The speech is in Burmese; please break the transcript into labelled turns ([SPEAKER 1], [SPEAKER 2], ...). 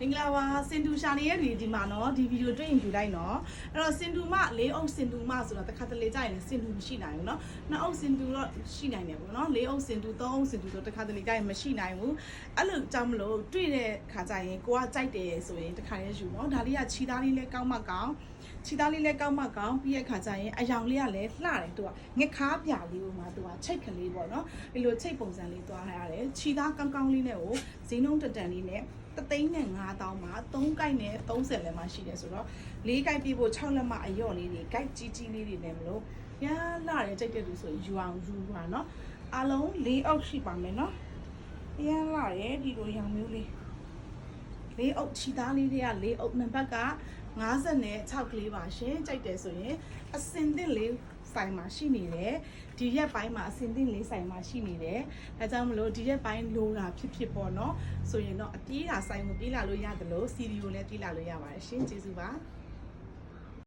[SPEAKER 1] မင်္ဂလာပါစင်တူရှာနေရဲ့ဒီဒီမှာနော်ဒီဗီဒီယိုတွေ့ရင်ယူလိုက်နော်အဲ့တော့စင်တူမလေးအုပ်စင်တူမဆိုတော့တစ်ခါတလေကြာရင်စင်တူမရှိနိုင်ဘူးနော်နှစ်အုပ်စင်တူတော့ရှိနိုင်တယ်ပေါ့နော်လေးအုပ်စင်တူသုံးအုပ်စင်တူဆိုတစ်ခါတလေကြာရင်မရှိနိုင်ဘူးအဲ့လိုကြောင့်မလို့တွေ့တဲ့ခါကျရင်ကိုကကြိုက်တယ်ဆိုရင်တစ်ခါလေးယူနော်ဒါလေးကခြီသားလေးလဲကောင်းမှကောင်း ခြီသားလေးလဲကောင်းမှကောင်းပြီးရဲ့ခါကျရင်အယောင်လေးကလည်းလှတယ်သူကငက်ခါပြလေးကိုမှသူကချိတ်ကလေးပေါ့နော်ဒီလိုချိတ်ပုံစံလေးသွားရတယ်ခြီသားကောင်းကောင်းလေးနဲ့ကိုဈေးနှုန်းတက်တန်လေးနဲ့တသိန်းနဲ့9000မှာ3ကိုက်နဲ့30လက်မှရှိတယ်ဆိုတော့၄ကိုက်ပြဖို့6လက်မှအယော့လေးတွေကိုက်ကြီးကြီးလေးတွေနဲ့မလို့ရလာတယ်ကြိုက်တဲ့လူဆိုရင်ယူအောင်ယူပါနော်အလုံး၄အောက်ရှိပါမယ်နော်ရလာတယ်ဒီလိုရောင်မျိုးလေးလေးအုပ်ခြိသားလေးတွေကလေးအုပ်နံပါတ်က 50နဲ့6ကလေးပါရှင်ကြိုက်တယ်ဆိုရင်အစင်သစ်လေးဆိုင်မှာရှိနေတယ်ဒီရက်ပိုင်းမှာအစင်သစ်လေးဆိုင်မှာရှိနေတယ်ဒါကြောင့်မလို့ဒီရက်ပိုင်းလိုတာဖြစ်ဖြစ်ပေါ့နော်ဆိုရင်တော့အပြေးတာဆိုင်ကိုပြေးလာလို့ရတယ်လို့စီဒီကိုလည်းပြေးလာလို့ရပါတယ်ရှင်ကျေးဇူးပါ